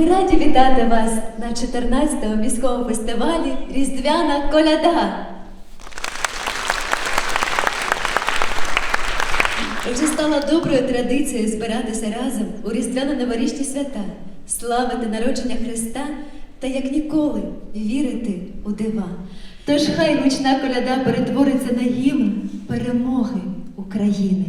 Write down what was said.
Ми раді вітати вас на 14-му міському фестивалі Різдвяна коляда. Вже стала доброю традицією збиратися разом у різдвяно-новорічні свята, славити народження Христа та як ніколи вірити у дива. Тож хай гучна коляда перетвориться на гімн перемоги України.